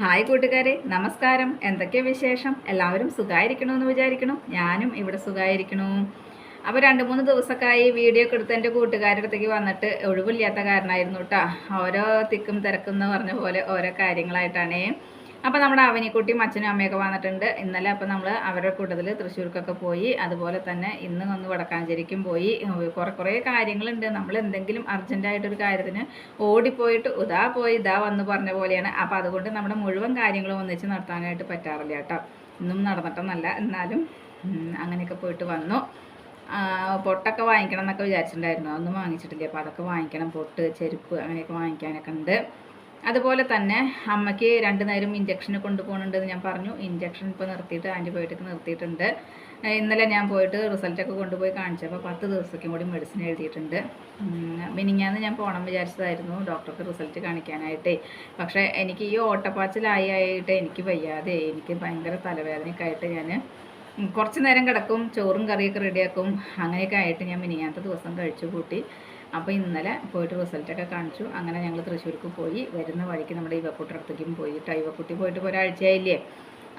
Hi കൂട്ടുകാരെ നമസ്കാരം. എന്തൊക്കെ വിശേഷം? എല്ലാവരും സുഖമായിരിക്കണമെന്ന് വിചാരിക്കണു ഞാനും ഇവിടെ സുഖമായിരിക്കണു അപ്പോൾ രണ്ട് മൂന്ന് ദിവസമൊക്കെയായി വീഡിയോ എടുത്ത് എന്റെ കൂട്ടുകാരുടെ അടുത്തേക്ക് വന്നിട്ട് ഒഴിവില്ലാത്ത കാരണമായിരുന്നു കേട്ടോ ഓരോ തിക്കും തിരക്കും എന്ന് പറഞ്ഞ പോലെ ഓരോ കാര്യങ്ങളായിട്ടാണേ. അപ്പോൾ നമ്മുടെ അവനിക്കുട്ടിയും അച്ഛനും അമ്മയൊക്കെ വന്നിട്ടുണ്ട്. ഇന്നലെ അപ്പോൾ നമ്മൾ അവരുടെ കൂട്ടത്തിൽ തൃശ്ശൂർക്കൊക്കെ പോയി. അതുപോലെ തന്നെ ഇന്ന് ഒന്ന് വടക്കാഞ്ചേരിക്കും പോയി. കുറേ കുറേ കാര്യങ്ങളുണ്ട്. നമ്മൾ എന്തെങ്കിലും അർജന്റായിട്ടൊരു കാര്യത്തിന് ഓടിപ്പോയിട്ട് ഇതാ പോയി ഇതാ വന്ന് പറഞ്ഞ പോലെയാണ്. അപ്പോൾ അതുകൊണ്ട് നമ്മുടെ മുഴുവൻ കാര്യങ്ങളും ഒന്നിച്ച് നടത്താനായിട്ട് പറ്റാറില്ല കേട്ടോ. ഇന്നും നടന്നിട്ടൊന്നല്ല. എന്നാലും അങ്ങനെയൊക്കെ പോയിട്ട് വന്നു. പൊട്ടൊക്കെ വാങ്ങിക്കണം എന്നൊക്കെ വിചാരിച്ചിട്ടുണ്ടായിരുന്നു. അതൊന്നും വാങ്ങിച്ചിട്ടില്ല. അപ്പോൾ അതൊക്കെ വാങ്ങിക്കണം. പൊട്ട് ചെരുപ്പ് അങ്ങനെയൊക്കെ വാങ്ങിക്കാനൊക്കെ ഉണ്ട്. അതുപോലെ തന്നെ അമ്മയ്ക്ക് രണ്ട് നേരം ഇഞ്ചക്ഷൻ കൊണ്ടുപോകുന്നുണ്ടെന്ന് ഞാൻ പറഞ്ഞു. ഇഞ്ചക്ഷൻ ഇപ്പോൾ നിർത്തിയിട്ട് ആന്റിബയോട്ടിക് നിർത്തിയിട്ടുണ്ട്. ഇന്നലെ ഞാൻ പോയിട്ട് റിസൾട്ടൊക്കെ കൊണ്ടുപോയി കാണിച്ചപ്പോൾ പത്ത് ദിവസത്തേക്കും കൂടി മെഡിസിൻ എഴുതിയിട്ടുണ്ട്. മിനിങ്ങാന്ന് ഞാൻ പോകണം വിചാരിച്ചതായിരുന്നു. ഡോക്ടർക്ക് റിസൾട്ട് കാണിക്കാനായിട്ടേ. പക്ഷേ എനിക്ക് ഈ ഓട്ടപ്പാച്ചിലായി ആയിട്ട് എനിക്ക് വയ്യാതെ എനിക്ക് ഭയങ്കര തലവേദനയ്ക്കായിട്ട് ഞാൻ കുറച്ച് നേരം കിടക്കും ചോറും കറിയൊക്കെ റെഡിയാക്കും അങ്ങനെയൊക്കെ ആയിട്ട് ഞാൻ മിനിങ്ങാത്ത ദിവസം കഴിച്ചു കൂട്ടി അപ്പോൾ ഇന്നലെ പോയിട്ട് റിസൾട്ടൊക്കെ കാണിച്ചു. അങ്ങനെ ഞങ്ങൾ തൃശ്ശൂർക്ക് പോയി. വരുന്ന വഴിക്ക് നമ്മുടെ ഇവക്കുട്ടിയുടെ അടുത്തേക്കും പോയി ഇവക്കുട്ടി പോയിട്ട് ഒരാഴ്ചയായില്ലേ?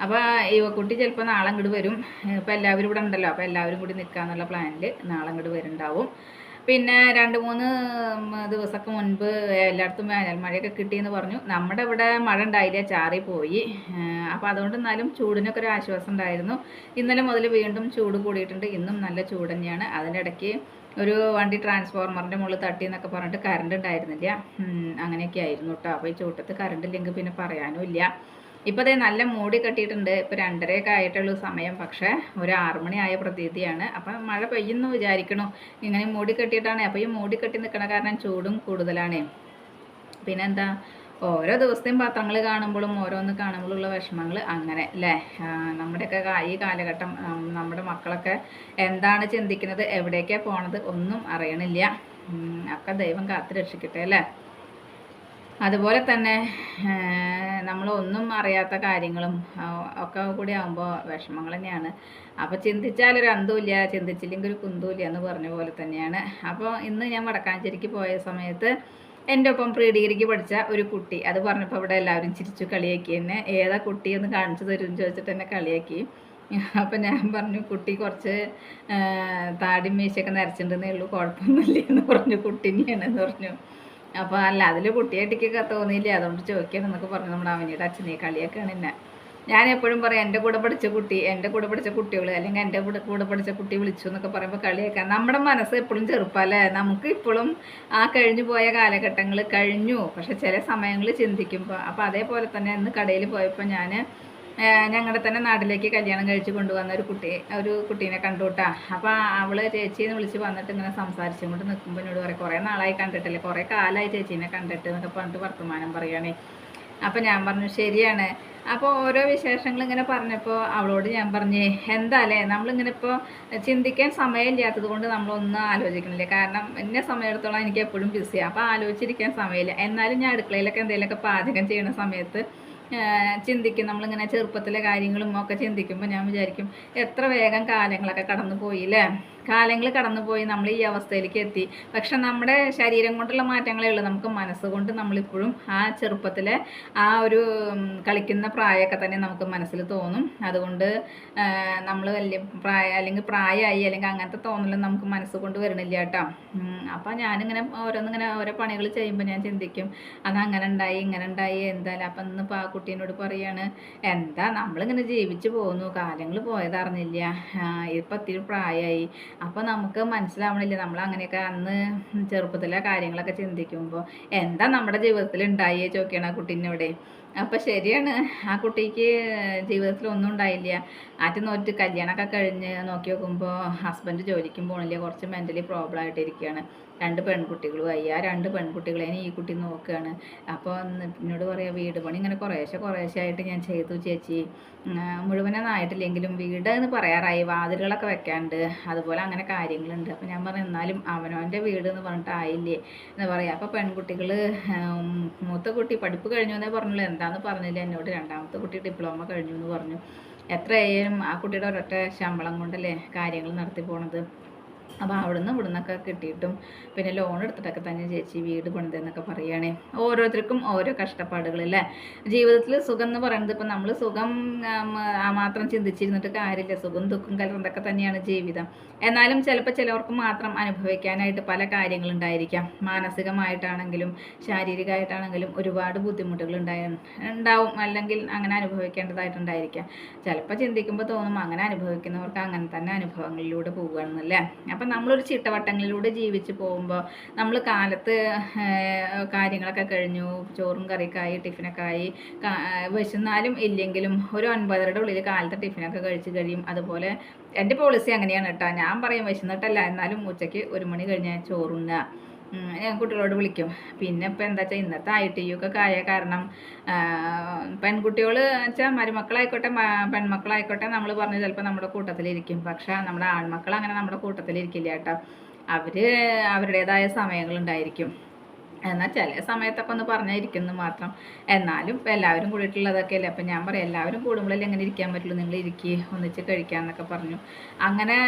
അപ്പോൾ ഇവക്കുട്ടി ചിലപ്പോൾ നാളെ അങ്ങോട്ട് വരും. ഇപ്പോൾ എല്ലാവരും ഇവിടെ ഉണ്ടല്ലോ. അപ്പോൾ എല്ലാവരും കൂടി നിൽക്കാന്നുള്ള പ്ലാനിൽ നാളെ അങ്ങോട്ട് വരുന്നുണ്ടാവും പിന്നെ രണ്ട് മൂന്ന് ദിവസമൊക്കെ മുൻപ് എല്ലായിടത്തും വേനൽ മഴയൊക്കെ കിട്ടിയെന്ന് പറഞ്ഞു. നമ്മുടെ ഇവിടെ മഴ ഉണ്ടായില്ല. ചാറി പോയി. അപ്പോൾ അതുകൊണ്ട് എന്നാലും ചൂടിനൊക്കെ ഒരു ആശ്വാസം ഉണ്ടായിരുന്നു. ഇന്നലെ മുതൽ വീണ്ടും ചൂട് കൂടിയിട്ടുണ്ട്. ഇന്നും നല്ല ചൂട് തന്നെയാണ്. അതിന്റെ ഇടയ്ക്ക് ഒരു വണ്ടി ട്രാൻസ്ഫോർമറിന്റെ മുകളിൽ തട്ടി എന്നൊക്കെ പറഞ്ഞിട്ട് കറണ്ട് ഉണ്ടായിരുന്നില്ല. അങ്ങനെയൊക്കെ ആയിരുന്നു കേട്ടോ അപ്പോൾ ഈ ചൂട്ടത്ത് കറണ്ട് ഇല്ലെങ്കിൽ പിന്നെ പറയാനും ഇല്ല. ഇപ്പോൾ അതേ നല്ല മൂടി കെട്ടിയിട്ടുണ്ട്. ഇപ്പോൾ രണ്ടരയൊക്കെ ആയിട്ടുള്ള സമയം. പക്ഷേ ഒരു ആറ് മണി ആയ പ്രതീതിയാണ്. അപ്പം മഴ പെയ്യുന്നു വിചാരിക്കണു. ഇങ്ങനെ മൂടി കെട്ടിയിട്ടാണ്. അപ്പോൾ ഈ മൂടി കെട്ടി നിൽക്കണ കാരണം ചൂടും കൂടുതലാണ്. പിന്നെന്താ? ഓരോ ദിവസത്തെയും പത്രങ്ങൾ കാണുമ്പോഴും ഓരോന്ന് കാണുമ്പോഴുള്ള വിഷമങ്ങൾ അങ്ങനെ അല്ലേ നമ്മുടെയൊക്കെ ഈ കാലഘട്ടം നമ്മുടെ മക്കളൊക്കെ എന്താണ് ചിന്തിക്കുന്നത് എവിടേക്കാണ് പോണത് ഒന്നും അറിയണില്ല. അപ്പം ദൈവം കാത്തു രക്ഷിക്കട്ടെ അല്ലേ അതുപോലെ തന്നെ നമ്മൾ ഒന്നും അറിയാത്ത കാര്യങ്ങളും ഒക്കെ കൂടി ആകുമ്പോൾ വിഷമങ്ങൾ തന്നെയാണ്. അപ്പോൾ ചിന്തിച്ചാലൊരു അന്തമില്ല ചിന്തിച്ചില്ലെങ്കിൽ ഒരു കുന്തമില്ല എന്ന് പറഞ്ഞ പോലെ തന്നെയാണ്. അപ്പോൾ ഇന്ന് ഞാൻ വടക്കാഞ്ചേരിക്ക് പോയ സമയത്ത് എന്റെ ഒപ്പം പ്രീ ഡിഗ്രിക്ക് പഠിച്ച ഒരു കുട്ടി. അത് പറഞ്ഞപ്പോൾ ഇവിടെ എല്ലാവരും ചിരിച്ചു കളിയാക്കി എന്നെ. ഏതാ കുട്ടി എന്ന് കാണിച്ചു തരും ചോദിച്ചിട്ട് എന്നെ കളിയാക്കി. അപ്പം ഞാൻ പറഞ്ഞു കുട്ടി കുറച്ച് താടി മീശയൊക്കെ നരച്ചിട്ടുണ്ടെന്നേ ഉള്ളൂ. കുഴപ്പമൊന്നുമില്ല എന്ന് പറഞ്ഞു. കുട്ടീനെയാണെന്ന് പറഞ്ഞു. അപ്പോൾ അല്ല അതിൽ കുട്ടിയായിട്ടൊക്കെ തോന്നിയില്ല? അതുകൊണ്ട് ചോദിക്കണം എന്നൊക്കെ പറഞ്ഞു. നമ്മുടെ അവനിയുടെ അച്ഛനെ കളിയൊക്കെയാണ് എന്നെ. ഞാൻ എപ്പോഴും പറയും എന്റെ കൂടെ പഠിച്ച കുട്ടി എന്റെ കൂടെ പഠിച്ച കുട്ടികൾ അല്ലെങ്കിൽ എന്റെ കൂടെ കൂടെ പഠിച്ച കുട്ടി വിളിച്ചു എന്നൊക്കെ പറയുമ്പോൾ കളിയാക്കാൻ നമ്മുടെ മനസ്സ് എപ്പോഴും ചെറുപ്പമല്ലേ നമുക്ക് ഇപ്പോഴും ആ കഴിഞ്ഞു പോയ കാലഘട്ടങ്ങൾ കഴിഞ്ഞു. പക്ഷെ ചില സമയങ്ങളിൽ ചിന്തിക്കുമ്പോൾ അപ്പോൾ അതേപോലെ തന്നെ ഇന്ന് കടയിൽ പോയപ്പോൾ ഞാൻ ഞങ്ങളുടെ തന്നെ നാട്ടിലേക്ക് കല്യാണം കഴിച്ച് കൊണ്ടുവന്ന ഒരു കുട്ടി ഒരു കുട്ടീനെ കണ്ടുട്ടാ. അപ്പോൾ അവൾ ചേച്ചിന്ന് വിളിച്ച് വന്നിട്ട് ഇങ്ങനെ സംസാരിച്ചും കൊണ്ട് നിൽക്കുമ്പോൾ എന്നോട് പറയും കുറേ നാളായി കണ്ടിട്ടില്ലേ? കുറേ കാലമായി ചേച്ചീനെ കണ്ടിട്ട് എന്നൊക്കെ പറഞ്ഞിട്ട് വർത്തമാനം പറയുകയാണേ അപ്പോൾ ഞാൻ പറഞ്ഞു ശരിയാണ്. അപ്പോൾ ഓരോ വിശേഷങ്ങൾ ഇങ്ങനെ പറഞ്ഞപ്പോൾ അവളോട് ഞാൻ പറഞ്ഞു എന്താല്ലേ നമ്മളിങ്ങനെ ഇപ്പോൾ ചിന്തിക്കാൻ സമയമില്ലാത്തത് കൊണ്ട് നമ്മളൊന്നും ആലോചിക്കണില്ല. കാരണം എന്നെ സമയത്തോളം എനിക്ക് എപ്പോഴും ബിസിയാണ് അപ്പോൾ ആലോചിച്ചിരിക്കാൻ സമയമില്ല. എന്നാലും ഞാൻ അടുക്കളയിലൊക്കെ എന്തെങ്കിലുമൊക്കെ പാചകം ചെയ്യുന്ന സമയത്ത് ചിന്തിക്കും. നമ്മളിങ്ങനെ ചെറുപ്പത്തിലെ കാര്യങ്ങളും ഒക്കെ ചിന്തിക്കുമ്പോൾ ഞാൻ വിചാരിക്കും എത്ര വേഗം കാലങ്ങളൊക്കെ കടന്നു പോയില്ലേ കാലങ്ങൾ കടന്നുപോയി നമ്മൾ ഈ അവസ്ഥയിലേക്ക് എത്തി. പക്ഷെ നമ്മുടെ ശരീരം കൊണ്ടുള്ള മാറ്റങ്ങളേ ഉള്ളൂ. നമുക്ക് മനസ്സുകൊണ്ട് നമ്മളിപ്പോഴും ആ ചെറുപ്പത്തിലെ ആ ഒരു കളിക്കുന്ന പ്രായമൊക്കെ തന്നെ നമുക്ക് മനസ്സിൽ തോന്നും. അതുകൊണ്ട് നമ്മൾ വലിയ പ്രായ അല്ലെങ്കിൽ പ്രായമായി അല്ലെങ്കിൽ അങ്ങനത്തെ തോന്നലും നമുക്ക് മനസ്സുകൊണ്ട് വരണില്ല കേട്ടോ. അപ്പോൾ ഞാനിങ്ങനെ ഓരോന്നിങ്ങനെ ഓരോ പണികൾ ചെയ്യുമ്പോൾ ഞാൻ ചിന്തിക്കും അത് അങ്ങനെ ഉണ്ടായി ഇങ്ങനെ ഉണ്ടായി എന്തായാലും അപ്പം ഇന്ന് ഇപ്പോൾ ആ കുട്ടീനോട് പറയാണ് എന്താ നമ്മളിങ്ങനെ ജീവിച്ചു പോകുന്നു കാലങ്ങൾ പോയതറിഞ്ഞില്ല ഇപ്പം ഒത്തിരി പ്രായമായി അപ്പോൾ നമുക്ക് മനസ്സിലാവണില്ല. നമ്മൾ അങ്ങനെയൊക്കെ അന്ന് ചെറുപ്പത്തിലെ കാര്യങ്ങളൊക്കെ ചിന്തിക്കുമ്പോൾ എന്താ നമ്മുടെ ജീവിതത്തിൽ ഉണ്ടായേ ചോദിക്കണം ആ കുട്ടീനോടെ അപ്പോൾ ശരിയാണ്. ആ കുട്ടിക്ക് ജീവിതത്തിൽ ഒന്നും ഉണ്ടായില്ല. ആറ്റം നോറ്റ് കല്യാണമൊക്കെ കഴിഞ്ഞ് നോക്കി നോക്കുമ്പോൾ ഹസ്ബൻഡ് ജോലിക്കും പോകണില്ല കുറച്ച് മെന്റലി പ്രോബ്ലം ആയിട്ടിരിക്കുകയാണ്. രണ്ട് പെൺകുട്ടികളുമായി ആ രണ്ട് പെൺകുട്ടികളെയും ഈ കുട്ടി നോക്കുകയാണ്. അപ്പോൾ എന്നോട് പറയാം വീട് പണി ഇങ്ങനെ കുറേശ്ശെ കുറേശ്ശെ ആയിട്ട് ഞാൻ ചെയ്തു ചേച്ചി. മുഴുവനൊന്നും ആയിട്ടില്ലെങ്കിലും വീട് എന്ന് പറയാറായി. വാതിലുകളൊക്കെ വെക്കാണ്ട്. അതുപോലെ അങ്ങനെ കാര്യങ്ങളുണ്ട്. അപ്പോൾ ഞാൻ പറഞ്ഞു എന്നാലും അവനവന്റെ വീട് എന്ന് പറഞ്ഞിട്ട് ആയില്ലേ? എന്ന് പറയാം. അപ്പോൾ പെൺകുട്ടികൾ മൂത്ത കുട്ടി പഠിപ്പ് കഴിഞ്ഞു എന്നേ പറഞ്ഞുള്ളൂ. എന്താന്ന് പറഞ്ഞില്ല. എന്നോട് രണ്ടാമത്തെ കുട്ടി ഡിപ്ലോമ കഴിഞ്ഞു എന്ന് പറഞ്ഞു. എത്രയായാലും ആ കുട്ടിയുടെ ഒരൊറ്റ ശമ്പളം കൊണ്ടല്ലേ കാര്യങ്ങൾ നടത്തി പോണത്? അപ്പോൾ അവിടുന്ന് ഇവിടുന്നൊക്കെ കിട്ടിയിട്ടും പിന്നെ ലോൺ എടുത്തിട്ടൊക്കെ തന്നെ ചേച്ചി വീട് പണിതെന്നൊക്കെ പറയുകയാണേ. ഓരോരുത്തർക്കും ഓരോ കഷ്ടപ്പാടുകളല്ലേ ജീവിതത്തിൽ സുഖം എന്ന് പറയുന്നത് ഇപ്പം നമ്മൾ സുഖം മാത്രം ചിന്തിച്ചിരുന്നിട്ട് കാര്യമില്ല. സുഖം ദുഃഖം കലർന്നൊക്കെ തന്നെയാണ് ജീവിതം. എന്നാലും ചിലപ്പോൾ ചിലവർക്ക് മാത്രം അനുഭവിക്കാനായിട്ട് പല കാര്യങ്ങളുണ്ടായിരിക്കാം മാനസികമായിട്ടാണെങ്കിലും ശാരീരികമായിട്ടാണെങ്കിലും ഒരുപാട് ബുദ്ധിമുട്ടുകൾ ഉണ്ടായി ഉണ്ടാവും. അല്ലെങ്കിൽ അങ്ങനെ അനുഭവിക്കേണ്ടതായിട്ടുണ്ടായിരിക്കാം. ചിലപ്പോൾ ചിന്തിക്കുമ്പോൾ തോന്നും അങ്ങനെ അനുഭവിക്കുന്നവർക്ക് അങ്ങനെ തന്നെ അനുഭവങ്ങളിലൂടെ പോകുകയാണെന്നല്ലേ അപ്പം നമ്മളൊരു ചിട്ടവട്ടങ്ങളിലൂടെ ജീവിച്ച് പോകുമ്പോൾ നമ്മൾ കാലത്ത് കാര്യങ്ങളൊക്കെ കഴിഞ്ഞു. ചോറും കറിക്കായി ആയി ടിഫിനൊക്കെ ആയി. കാ- വിശന്നാലും ഇല്ലെങ്കിലും ഒരു ഒൻപതരയുടെ ഉള്ളിൽ കാലത്തെ ടിഫിനൊക്കെ കഴിച്ച് കഴിയും. അതുപോലെ എന്റെ പോളിസി അങ്ങനെയാണ് കേട്ടോ ഞാൻ പറയും വിശന്നിട്ടല്ല. എന്നാലും ഉച്ചയ്ക്ക് ഒരു മണി കഴിഞ്ഞാൽ ചോറുണ്ണുക ഞാൻ കുട്ടികളോട് വിളിക്കും. പിന്നെ ഇപ്പം എന്താ വെച്ചാൽ ഇന്നത്തെ ഐ ടി യു ഒക്കെ ആയ കാരണം പെൺകുട്ടികൾ വെച്ചാൽ മരുമക്കളായിക്കോട്ടെ പെൺമക്കളായിക്കോട്ടെ നമ്മൾ പറഞ്ഞ് ചിലപ്പോൾ നമ്മുടെ കൂട്ടത്തിലിരിക്കും. പക്ഷേ നമ്മുടെ ആൺമക്കൾ അങ്ങനെ നമ്മുടെ കൂട്ടത്തിലിരിക്കില്ല കേട്ടോ. അവർ അവരുടേതായ സമയങ്ങളുണ്ടായിരിക്കും. എന്നാൽ ചില സമയത്തൊക്കെ ഒന്ന് പറഞ്ഞിരിക്കുന്നു മാത്രം. എന്നാലും എല്ലാവരും കൂടിയിട്ടുള്ളതൊക്കെ അല്ലേ അപ്പം ഞാൻ പറയാം എല്ലാവരും കൂടുമ്പോഴല്ലേ എങ്ങനെ ഇരിക്കാൻ പറ്റുള്ളൂ. നിങ്ങൾ ഇരിക്കുക ഒന്നിച്ച് കഴിക്കാമെന്നൊക്കെ പറഞ്ഞു. അങ്ങനെ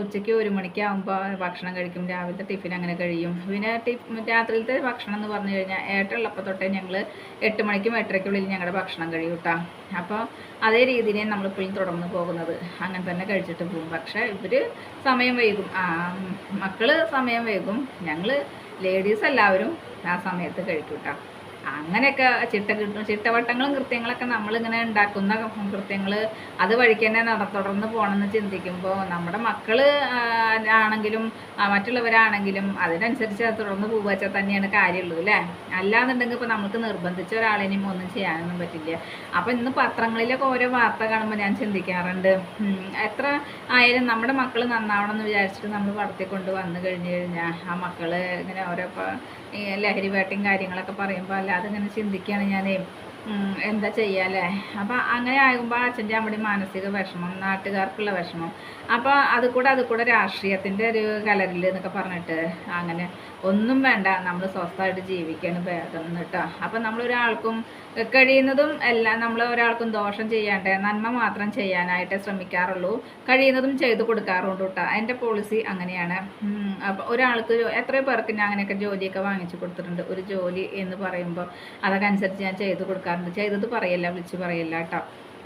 ഉച്ചയ്ക്ക് ഒരു മണിക്കാവുമ്പോൾ ഭക്ഷണം കഴിക്കും. രാവിലത്തെ ടിഫിൻ അങ്ങനെ കഴിയും. പിന്നെ രാത്രിയിലത്തെ ഭക്ഷണം എന്ന് പറഞ്ഞു കഴിഞ്ഞാൽ ഏട്ടുള്ളപ്പോൾ തൊട്ടേ ഞങ്ങൾ എട്ട് മണിക്കും എട്ടരയ്ക്കുള്ളിൽ ഞങ്ങളുടെ ഭക്ഷണം കഴിയും കേട്ടോ അപ്പോൾ അതേ രീതിയിൽ നമ്മളിപ്പോഴും തുടർന്ന് പോകുന്നത്. അങ്ങനെ തന്നെ കഴിച്ചിട്ട് പോകും. പക്ഷേ ഇവർ സമയം വൈകും. മക്കൾ സമയം വൈകും. ഞങ്ങൾ ലേഡീസ് എല്ലാവരും ആ സമയത്ത് കഴിക്കും കേട്ടോ അങ്ങനെയൊക്കെ ചിട്ട കിട്ടും ചിട്ടവട്ടങ്ങളും കൃത്യങ്ങളൊക്കെ നമ്മളിങ്ങനെ ഉണ്ടാക്കുന്ന കൃത്യങ്ങൾ അത് വഴിക്ക് തന്നെ നട തുടർന്ന് പോകണമെന്ന് ചിന്തിക്കുമ്പോൾ നമ്മുടെ മക്കൾ ആണെങ്കിലും മറ്റുള്ളവരാണെങ്കിലും അതിനനുസരിച്ച് അത് തുടർന്ന് പോവാച്ചാൽ തന്നെയാണ് കാര്യമുള്ളൂ അല്ലേ അല്ലാന്നുണ്ടെങ്കിൽ ഇപ്പോൾ നമുക്ക് നിർബന്ധിച്ച ഒരാളിനും ഒന്നും ചെയ്യാനൊന്നും പറ്റില്ല. അപ്പോൾ ഇന്ന് പത്രങ്ങളിലൊക്കെ ഓരോ വാർത്ത കാണുമ്പോൾ ഞാൻ ചിന്തിക്കാറുണ്ട് എത്ര ആയാലും നമ്മുടെ മക്കൾ നന്നാവണം എന്ന് വിചാരിച്ചിട്ട് നമ്മൾ വളർത്തിക്കൊണ്ട് വന്നു കഴിഞ്ഞു കഴിഞ്ഞാൽ ആ മക്കൾ ഇങ്ങനെ ഓരോ ലഹരി വേട്ടയും കാര്യങ്ങളൊക്കെ പറയുമ്പോൾ അല്ലാതെ ഇങ്ങനെ ചിന്തിക്കുകയാണ് ഞാൻ എന്താ ചെയ്യാല്ലേ? അപ്പം അങ്ങനെ ആകുമ്പോൾ അച്ഛന്റെ അമ്മയുടെ മാനസിക വിഷമം നാട്ടുകാർക്കുള്ള വിഷമം. അപ്പോൾ അത് കൂടെ അത് കൂടെ രാഷ്ട്രീയത്തിന്റെ ഒരു കലരിൽ എന്നൊക്കെ പറഞ്ഞിട്ട് അങ്ങനെ ഒന്നും വേണ്ട നമ്മൾ സ്വസ്ഥമായിട്ട് ജീവിക്കാണ് ഭേദം കേട്ടോ അപ്പം നമ്മളൊരാൾക്കും കഴിയുന്നതും എല്ലാം നമ്മൾ ഒരാൾക്കും ദോഷം ചെയ്യാണ്ട് നന്മ മാത്രം ചെയ്യാനായിട്ട് ശ്രമിക്കാറുള്ളൂ. കഴിയുന്നതും ചെയ്തു കൊടുക്കാറുണ്ട് കേട്ടോ എന്റെ പോളിസി അങ്ങനെയാണ്. അപ്പൊ ഒരാൾക്ക് എത്രയോ പേർക്ക് ഞാൻ അങ്ങനെയൊക്കെ ജോലിയൊക്കെ വാങ്ങിച്ചു കൊടുത്തിട്ടുണ്ട്. ഒരു ജോലി എന്ന് പറയുമ്പോൾ അതൊക്കെ അനുസരിച്ച് ഞാൻ ചെയ്തു കൊടുക്കാറുണ്ട്. ചെയ്തത് പറയല്ല വിളിച്ച് പറയല്ല കേട്ടോ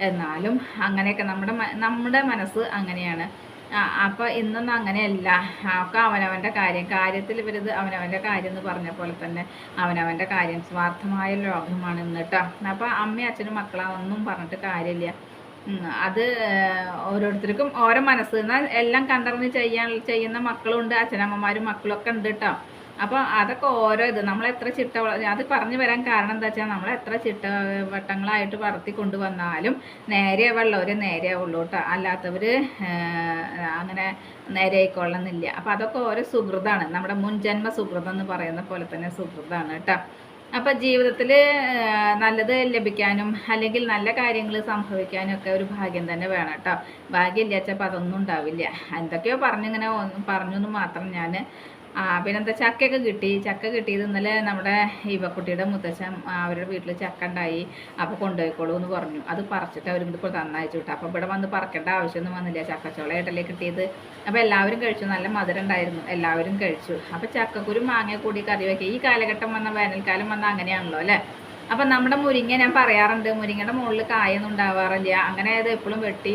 എന്നാലും അങ്ങനെയൊക്കെ നമ്മുടെ നമ്മുടെ മനസ്സ് അങ്ങനെയാണ്. അപ്പോൾ ഇന്നൊന്നും അങ്ങനെയല്ല. ഒക്കെ അവനവന്റെ കാര്യം. കാര്യത്തിൽ ഇവരിത് അവനവന്റെ കാര്യം എന്ന് പറഞ്ഞ പോലെ തന്നെ അവനവന്റെ കാര്യം. സ്വാർത്ഥമായ ലോകമാണ് ഇന്ന് കേട്ടോ അപ്പോൾ അമ്മയും അച്ഛനും മക്കളാണെന്നും പറഞ്ഞിട്ട് കാര്യമില്ല. അത് ഓരോരുത്തർക്കും ഓരോ മനസ്സ്. എന്നാൽ എല്ലാം കണ്ടറിഞ്ഞ് ചെയ്യാൻ ചെയ്യുന്ന മക്കളുണ്ട്. അച്ഛനമ്മമാരും മക്കളും ഒക്കെ ഉണ്ട് കേട്ടോ അപ്പോൾ അതൊക്കെ ഓരോ ഇത്. നമ്മൾ എത്ര ചിട്ട അത് പറഞ്ഞു വരാൻ കാരണം എന്താ വെച്ചാൽ നമ്മൾ എത്ര ചിട്ട വട്ടങ്ങളായിട്ട് പറത്തി കൊണ്ടുവന്നാലും നേരെ ഉള്ളവർ നേരെ ആവുള്ളൂ കേട്ടോ അല്ലാത്തവർ അങ്ങനെ നേരെ ആയിക്കൊള്ളുന്നില്ല അപ്പോൾ അതൊക്കെ ഓരോ സുഹൃതാണ്. നമ്മുടെ മുൻജന്മ സുഹൃതം എന്ന് പറയുന്ന പോലെ തന്നെ സുഹൃതാണ് കേട്ടോ. അപ്പോൾ ജീവിതത്തിൽ നല്ലത് ലഭിക്കാനും അല്ലെങ്കിൽ നല്ല കാര്യങ്ങൾ സംഭവിക്കാനും ഒക്കെ ഒരു ഭാഗ്യം തന്നെ വേണം കേട്ടോ. ഭാഗ്യം ഇല്ലാച്ചപ്പോൾ അതൊന്നും ഉണ്ടാവില്ല. എന്തൊക്കെയോ പറഞ്ഞിങ്ങനെ പറഞ്ഞു എന്ന് മാത്രം ഞാൻ ആ പിന്നെന്താ ചക്കയൊക്കെ കിട്ടി. ചക്ക കിട്ടിയത് ഇന്നലെ നമ്മുടെ ഇവക്കുട്ടിയുടെ മുത്തച്ഛൻ അവരുടെ വീട്ടിൽ ചക്ക ഉണ്ടായി. അപ്പോൾ കൊണ്ടുപോയിക്കോളൂ എന്ന് പറഞ്ഞു. അത് പറിച്ചിട്ട് അവർ ഇപ്പോൾ തന്നയച്ചു വിട്ടു. അപ്പോൾ ഇവിടെ വന്ന് പറക്കേണ്ട ആവശ്യമൊന്നും വന്നില്ല. ചക്കച്ചോളയായിട്ടല്ലേ കിട്ടിയത്. അപ്പോൾ എല്ലാവരും കഴിച്ചു. നല്ല മധുരം ഉണ്ടായിരുന്നു. എല്ലാവരും കഴിച്ചു. അപ്പോൾ ചക്കക്കുരും മാങ്ങ കൂടി കറി വയ്ക്കുക ഈ കാലഘട്ടം വന്ന വേനൽക്കാലം വന്ന അങ്ങനെയാണല്ലോ അല്ലേ? അപ്പം നമ്മുടെ മുരിങ്ങ ഞാൻ പറയാറുണ്ട് മുരിങ്ങയുടെ മുകളിൽ കായൊന്നും ഉണ്ടാവാറില്ല. അങ്ങനെ അത് എപ്പോഴും വെട്ടി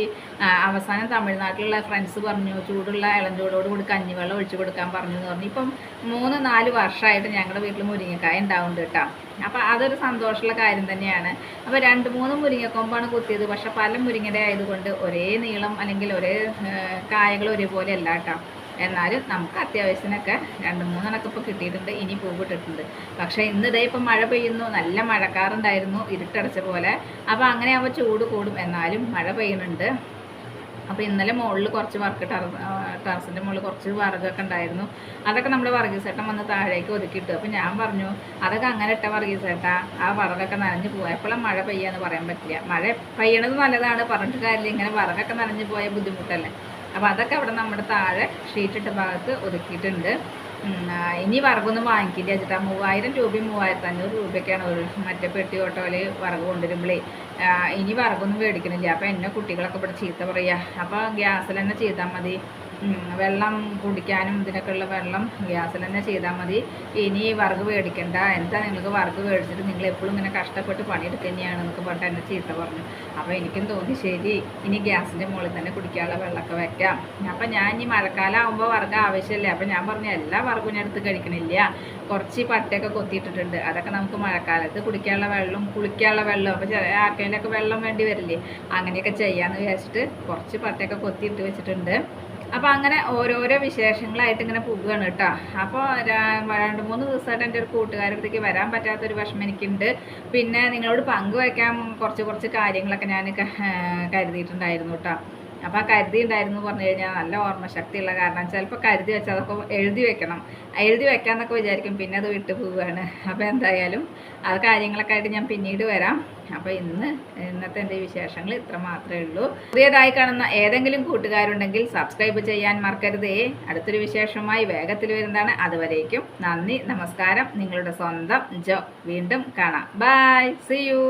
അവസാനം തമിഴ്നാട്ടിലുള്ള ഫ്രണ്ട്സ് പറഞ്ഞു ചൂടുള്ള ഇളഞ്ചൂടോട് കൂടി കഞ്ഞിവെള്ളം ഒഴിച്ചു കൊടുക്കാൻ പറഞ്ഞു എന്ന് പറഞ്ഞു. ഇപ്പം മൂന്ന് നാല് വർഷമായിട്ട് ഞങ്ങളുടെ വീട്ടിൽ മുരിങ്ങക്കായ ഉണ്ടാവുന്നുണ്ട് കേട്ടോ. അപ്പം അതൊരു സന്തോഷമുള്ള കാര്യം തന്നെയാണ്. അപ്പോൾ രണ്ട് മൂന്ന് മുരിങ്ങക്കൊമ്പാണ് കുത്തിയത്. പക്ഷേ പല മുരിങ്ങയുടെ ആയതുകൊണ്ട് ഒരേ നീളം അല്ലെങ്കിൽ ഒരേ കായകൾ ഒരേപോലെ അല്ല കേട്ടോ. എന്നാലും നമുക്ക് അത്യാവശ്യത്തിനൊക്കെ രണ്ട് മൂന്നെണ്ണൊക്കെ ഇപ്പോൾ കിട്ടിയിട്ടുണ്ട് ഇനി പൂവിട്ടിട്ടുണ്ട്. പക്ഷേ ഇന്ന് ഇതേ ഇപ്പം മഴ പെയ്യുന്നു നല്ല മഴക്കാറുണ്ടായിരുന്നു ഇരുട്ടടച്ച പോലെ. അപ്പോൾ അങ്ങനെ ആകുമ്പോൾ ചൂട് കൂടും. എന്നാലും മഴ പെയ്യുന്നുണ്ട്. അപ്പോൾ ഇന്നലെ മുകളിൽ കുറച്ച് വർക്ക് ടെറസിന്റെ മുകളിൽ കുറച്ച് വറുകൊക്കെ ഉണ്ടായിരുന്നു. അതൊക്കെ നമ്മൾ വർഗീസേട്ടൻ വന്ന് താഴേക്ക് ഒതുക്കിയിട്ടു. അപ്പോൾ ഞാൻ പറഞ്ഞു അതൊക്കെ അങ്ങനെ ഇട്ട വർഗീസേട്ടാ ആ വറകൊക്കെ നനഞ്ഞു പോയി. എപ്പോഴും മഴ പെയ്യാന്ന് പറയാൻ പറ്റില്ല. മഴ പെയ്യണത് നല്ലതാണ്. പറഞ്ഞിട്ട് കാര്യമില്ല. ഇങ്ങനെ വറകൊക്കെ നനഞ്ഞു പോയ ബുദ്ധിമുട്ടല്ലേ? അപ്പോൾ അതൊക്കെ അവിടെ നമ്മുടെ താഴെ ഷീറ്റിട്ട ഭാഗത്ത് ഒതുക്കിയിട്ടുണ്ട്. ഇനി വറകൊന്നും വാങ്ങിക്കില്ല. ചേട്ടാ മൂവായിരം രൂപയും മൂവായിരത്തി അഞ്ഞൂറ് രൂപയ്ക്കാണ് ഒരു മറ്റേ പെട്ടി ഓട്ടോയിൽ വറക് കൊണ്ടുവരുമ്പോഴേ ഇനി വറകൊന്നും മേടിക്കണില്ല. അപ്പോൾ എന്നെ കുട്ടികളൊക്കെ ഇവിടെ ചീത്ത പറയുക അപ്പോൾ ഗ്യാസിൽ തന്നെ ചെയ്താൽ മതി. വെള്ളം കുടിക്കാനും ഇതിനൊക്കെ ഉള്ള വെള്ളം ഗ്യാസിൽ തന്നെ ചെയ്താൽ മതി. ഇനി വറുക് മേടിക്കണ്ട എന്താ നിങ്ങൾക്ക് വറുക് മേടിച്ചിട്ട് നിങ്ങൾ എപ്പോഴും ഇങ്ങനെ കഷ്ടപ്പെട്ട് പണിയെടുക്കുക തന്നെയാണ് എന്നൊക്കെ പറഞ്ഞിട്ട് എന്നെ ചീത്ത പറഞ്ഞു. അപ്പോൾ എനിക്കും തോന്നി ശരി ഇനി ഗ്യാസിന്റെ മുകളിൽ തന്നെ കുടിക്കാനുള്ള വെള്ളമൊക്കെ വയ്ക്കാം അപ്പം ഞാൻ ഇനി മഴക്കാലം ആകുമ്പോൾ വറക് ആവശ്യമില്ല? അപ്പം ഞാൻ പറഞ്ഞു എല്ലാ വറകും ഞാൻ എടുത്ത് കഴിക്കണില്ല. കുറച്ച് പട്ടയൊക്കെ കൊത്തിയിട്ടിട്ടുണ്ട്. അതൊക്കെ നമുക്ക് മഴക്കാലത്ത് കുടിക്കാനുള്ള വെള്ളം കുളിക്കാനുള്ള വെള്ളം അപ്പോൾ ചില ആർക്കെങ്കിലൊക്കെ വെള്ളം വേണ്ടി വരില്ലേ? അങ്ങനെയൊക്കെ ചെയ്യാമെന്ന് വിചാരിച്ചിട്ട് കുറച്ച് പട്ടയൊക്കെ കൊത്തിയിട്ട് വെച്ചിട്ടുണ്ട്. അപ്പോൾ അങ്ങനെ ഓരോരോ വിശേഷങ്ങളായിട്ട് ഇങ്ങനെ പോകുകയാണ് കേട്ടോ. അപ്പോൾ രണ്ട് മൂന്ന് ദിവസമായിട്ട് എന്റെ ഒരു കൂട്ടുകാരുടെ അടുത്തേക്ക് വരാൻ പറ്റാത്തൊരു വിഷമം എനിക്കുണ്ട്. പിന്നെ നിങ്ങളോട് പങ്കുവയ്ക്കാൻ കുറച്ച് കുറച്ച് കാര്യങ്ങളൊക്കെ ഞാൻ കരുതിയിട്ടുണ്ടായിരുന്നു കേട്ടോ. അപ്പോൾ കരുതി ഉണ്ടായിരുന്നു പറഞ്ഞു കഴിഞ്ഞാൽ നല്ല ഓർമ്മശക്തിയുള്ള കാരണം ചിലപ്പോൾ കരുതി വെച്ചാൽ അതൊക്കെ എഴുതി വെക്കണം. എഴുതി വെക്കാന്നൊക്കെ വിചാരിക്കും പിന്നെ അത് വിട്ടു പോവുകയാണ്. അപ്പോൾ എന്തായാലും ആ കാര്യങ്ങളൊക്കെ ആയിട്ട് ഞാൻ പിന്നീട് വരാം. അപ്പോൾ ഇന്ന് ഇന്നത്തെ എന്റെ വിശേഷങ്ങൾ ഇത്ര മാത്രമേ ഉള്ളൂ. പുതിയതായി കാണുന്ന ഏതെങ്കിലും കൂട്ടുകാരുണ്ടെങ്കിൽ സബ്സ്ക്രൈബ് ചെയ്യാൻ മറക്കരുതേ. അടുത്തൊരു വിശേഷമായി വേഗത്തിൽ വരുന്നതാണ് അതുവരേക്കും. നന്ദി നമസ്കാരം. നിങ്ങളുടെ സ്വന്തം ജോ. വീണ്ടും കാണാം. ബൈ. C U